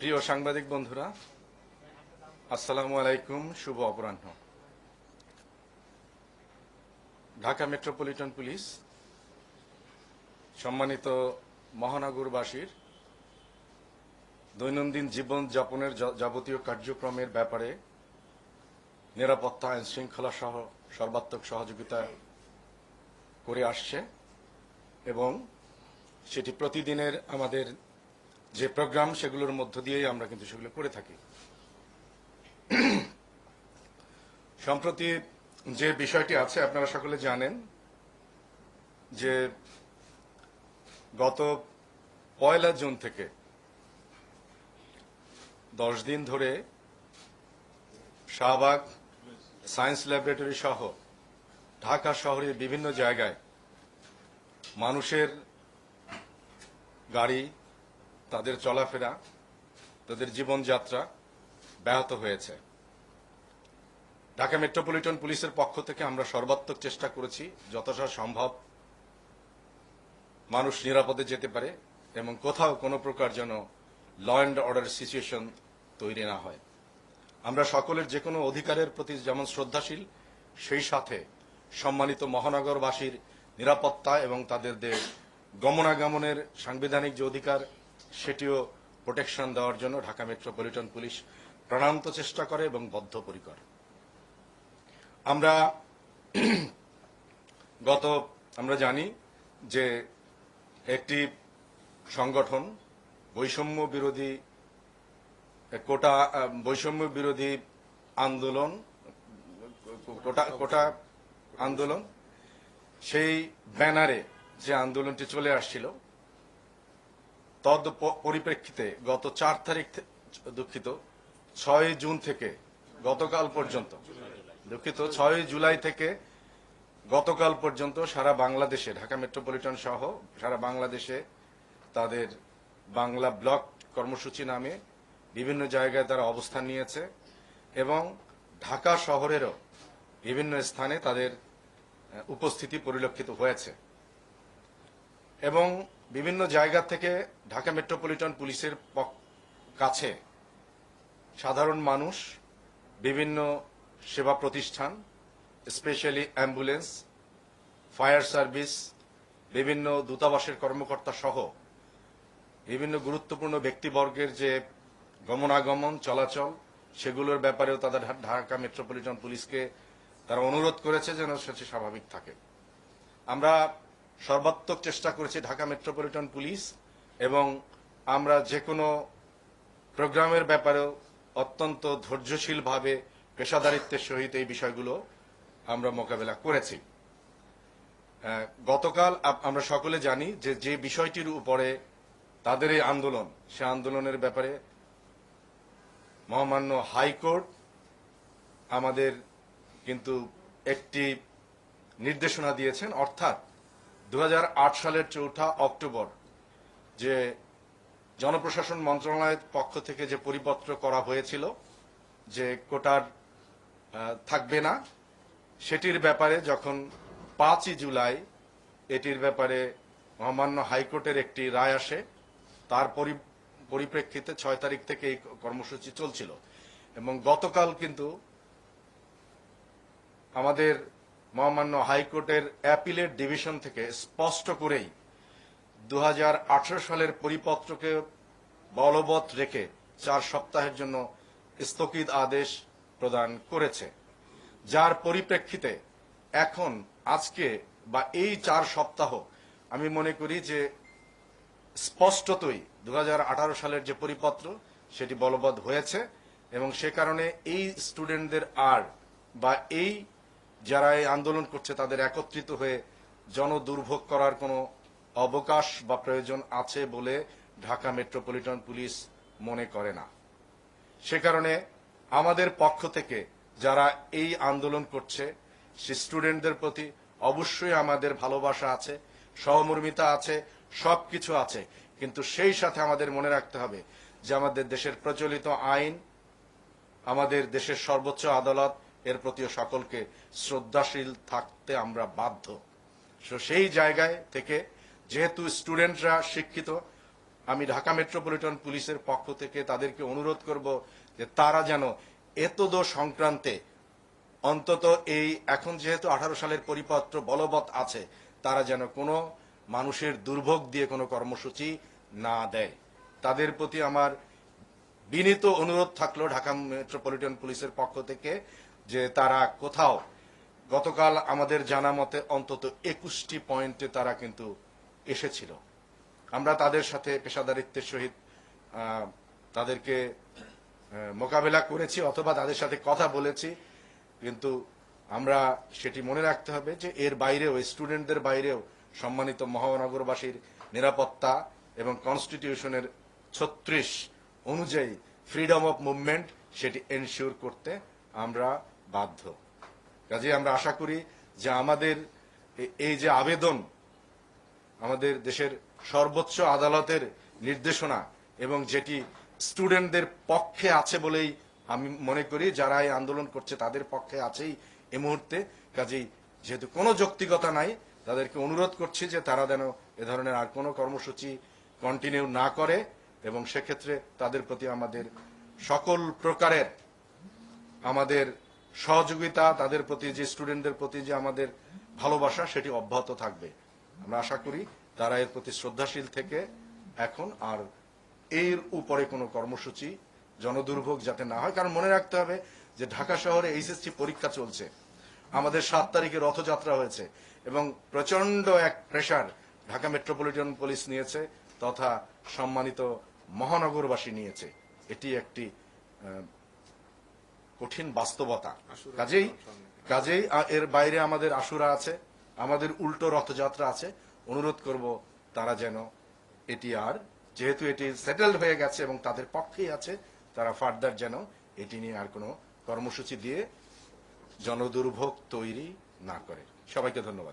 প্রিয় সাংবাদিক বন্ধুরা, আসসালামু আলাইকুম, শুভ অপরাহ্ন। ঢাকা মেট্রোপলিটন পুলিশ সম্মানিত মহানগরবাসীর দৈনন্দিন জীবন যাপনের যাবতীয় কার্যক্রমের ব্যাপারে নিরাপত্তা, আইন শৃঙ্খলা সহ সর্বাত্মক সহযোগিতা করে আসছে এবং সেটি প্রতিদিনের আমাদের যে প্রোগ্রাম, সেগুলোর মধ্য দিয়েই আমরা কিন্তু সেগুলো করে থাকি। সম্প্রতি যে বিষয়টি আছে, আপনারা সকলে জানেন যে গত পয়লা জুন থেকে দশ দিন ধরে শাহবাগ সায়েন্স ল্যাবরেটরি সহ ঢাকা শহরের বিভিন্ন জায়গায় মানুষের গাড়ি তাদের চলাফেরা, তাদের জীবনযাত্রা ব্যাহত হয়েছে। ঢাকা মেট্রোপলিটন পুলিশের পক্ষ থেকে আমরা সর্বাত্মক চেষ্টা করেছি যতটা সম্ভব মানুষ নিরাপদে যেতে পারে এবং কোথাও কোনো প্রকার যেন ল অ্যান্ড অর্ডার সিচুয়েশন তৈরি না হয়। আমরা সকলের যে কোনো অধিকারের প্রতি যেমন শ্রদ্ধাশীল, সেই সাথে সম্মানিত মহানগরবাসীর নিরাপত্তা এবং তাদের গমনাগমনের সাংবিধানিক যে অধিকার সেটিও প্রোটেকশন দেওয়ার জন্য ঢাকা মেট্রোপলিটন পুলিশ প্রাণান্ত চেষ্টা করে এবং বদ্ধপরিকর। আমরা গত, আমরা জানি যে একটি সংগঠন বৈষম্য বিরোধী কোটা, বৈষম্য বিরোধী আন্দোলন, কোটা কোটা আন্দোলন, সেই ব্যানারে যে আন্দোলনটি চলে আসছিল তদ পরিপ্রেক্ষিতে গত চার তারিখ দুঃখিত, ছয় জুন থেকে গতকাল পর্যন্ত, দুঃখিত, ছয় জুলাই থেকে গতকাল পর্যন্ত সারা বাংলাদেশে, ঢাকা মেট্রোপলিটন সহ সারা বাংলাদেশে তাদের বাংলা ব্লক কর্মসূচি নামে বিভিন্ন জায়গায় তারা অবস্থান নিয়েছে এবং ঢাকা শহরেরও বিভিন্ন স্থানে তাদের উপস্থিতি পরিলক্ষিত হয়েছে। এবং বিভিন্ন জায়গা থেকে ঢাকা মেট্রোপলিটন পুলিশের কাছে সাধারণ মানুষ, বিভিন্ন সেবা প্রতিষ্ঠান, স্পেশালি অ্যাম্বুলেন্স, ফায়ার সার্ভিস, বিভিন্ন দূতাবাসের কর্মকর্তা সহ বিভিন্ন গুরুত্বপূর্ণ ব্যক্তিবর্গের যে গমনাগমন, চলাচল, সেগুলোর ব্যাপারেও তাদের ঢাকা মেট্রোপলিটন পুলিশকে তারা অনুরোধ করেছে যেন সেটি স্বাভাবিক থাকে। আমরা সর্বাত্মক চেষ্টা করেছে ঢাকা মেট্রোপলিটন পুলিশ এবং আমরা যে কোনো প্রোগ্রামের ব্যাপারেও অত্যন্ত ধৈর্যশীলভাবে পেশাদারিত্বের সহিত এই বিষয়গুলো আমরা মোকাবেলা করেছি। গতকাল আমরা সকলে জানি যে যে বিষয়টির উপরে তাদের এই আন্দোলন, সে আন্দোলনের ব্যাপারে মহামান্য হাইকোর্ট আমাদের কিন্তু একটি নির্দেশনা দিয়েছেন, অর্থাৎ দু হাজার আট সালের চৌঠা অক্টোবর যে জনপ্রশাসন মন্ত্রণালয়ের পক্ষ থেকে যে পরিপত্র করা হয়েছিল যে কোটার থাকবে না, সেটির ব্যাপারে যখন পাঁচই জুলাই এটির ব্যাপারে মহামান্য হাইকোর্টের একটি রায় আসে, তার পরি- পরিপ্রেক্ষিতে ছয় তারিখ থেকে এই কর্মসূচি চলছিল। এবং গতকাল কিন্তু আমাদের মহামান্য হাইকোর্টের অ্যাপিলেট ডিভিশন থেকে স্পষ্ট করেই দু হাজার আঠারো সালের পরিপত্রকে বলবৎ রেখে চার সপ্তাহের জন্য স্থগিত আদেশ প্রদান করেছে। যার পরিপ্রেক্ষিতে এখন, আজকে বা এই চার সপ্তাহ আমি মনে করি যে স্পষ্টতই দু হাজার আঠারো সালের যে পরিপত্র, সেটি বলবৎ হয়েছে এবং সে কারণে এই স্টুডেন্টদের আর বা এই যারা এই আন্দোলন করছে তাদের একত্রিত হয়ে জনদুর্ভোগ করার কোনো অবকাশ বা প্রয়োজন আছে বলে ঢাকা মেট্রোপলিটন পুলিশ মনে করে না। সে কারণে আমাদের পক্ষ থেকে যারা এই আন্দোলন করছে, সে স্টুডেন্টদের প্রতি অবশ্যই আমাদের ভালোবাসা আছে, সহমর্মিতা আছে, সবকিছু আছে। কিন্তু সেই সাথে আমাদের মনে রাখতে হবে যে আমাদের দেশের প্রচলিত আইন, আমাদের দেশের সর্বোচ্চ আদালত এর প্রতিও সকলকে শ্রদ্ধাশীল থাকতে আমরা বাধ্য। So, সেই জায়গায় থেকে যেহেতু স্টুডেন্টরা শিক্ষিত, আমি ঢাকা মেট্রোপলিটন পুলিশের পক্ষ থেকে তাদেরকে অনুরোধ করব যে তারা যেন এতদ সংক্রান্তে অন্তত এই এখন যেহেতু আঠারো সালের পরিপত্র বলবৎ আছে, তারা যেন কোনো মানুষের দুর্ভোগ দিয়ে কোনো কর্মসূচি না দেয়। তাদের প্রতি আমার বিনীত অনুরোধ থাকল ঢাকা মেট্রোপলিটন পুলিশের পক্ষ থেকে যে তারা কোথাও, গতকাল আমাদের জানা মতে অন্তত একুশটি পয়েন্টে তারা কিন্তু এসেছিল। আমরা তাদের সাথে পেশাদারিত্বের সহিত তাদেরকে মোকাবেলা করেছি অথবা তাদের সাথে কথা বলেছি। কিন্তু আমরা সেটি মনে রাখতে হবে যে এর বাইরেও স্টুডেন্টদের বাইরেও সম্মানিত মহানগরবাসীর নিরাপত্তা এবং কনস্টিটিউশনের ছত্রিশ অনুযায়ী ফ্রিডম অফ মুভমেন্ট সেটি এনশিওর করতে আমরা বাধ্য। কাজে আমরা আশা করি যে আমাদের এই যে আবেদন, আমাদের দেশের সর্বোচ্চ আদালতের নির্দেশনা এবং যেটি স্টুডেন্টদের পক্ষে আছে বলেই আমি মনে করি, যারা এই আন্দোলন করছে তাদের পক্ষে আছেই এ মুহূর্তে। কাজেই যেহেতু কোনো যৌক্তিকতা নাই, তাদেরকে অনুরোধ করছি যে তারা যেন এ ধরনের আর কোনো কর্মসূচি কন্টিনিউ না করে এবং সেক্ষেত্রে তাদের প্রতি আমাদের সকল প্রকারের আমাদের সহযোগিতা, তাদের প্রতি যে স্টুডেন্টদের প্রতি যে আমাদের ভালোবাসা, সেটি অব্যাহত থাকবে। আমরা আশা করি তারা এর প্রতি শ্রদ্ধাশীল থেকে এখন আর এর উপরে কোনো কর্মসূচি জনদুর্ভোগ যাতে না হয়, কারণ মনে রাখতে হবে যে ঢাকা শহরে এইচএসসি পরীক্ষা চলছে। আমাদের সাত তারিখে রথযাত্রা হয়েছে এবং প্রচণ্ড এক প্রেশার ঢাকা মেট্রোপলিটন পুলিশ নিয়েছে তথা সম্মানিত মহানগরবাসী নিয়েছে। এটি একটি কঠিন বাস্তবতা। কাজেই কাজেই এর বাইরে আমাদের আশুরা আছে, আমাদের উল্টো রথযাত্রা আছে। অনুরোধ করব তারা যেন এটি আর, যেহেতু এটি সেটেলড হয়ে গেছে এবং তাদের পক্ষেই আছে, তারা ফার্দার যেন এটি নিয়ে আর কোনো কর্মসূচি দিয়ে জনদুর্ভোগ তৈরি না করে। সবাইকে ধন্যবাদ।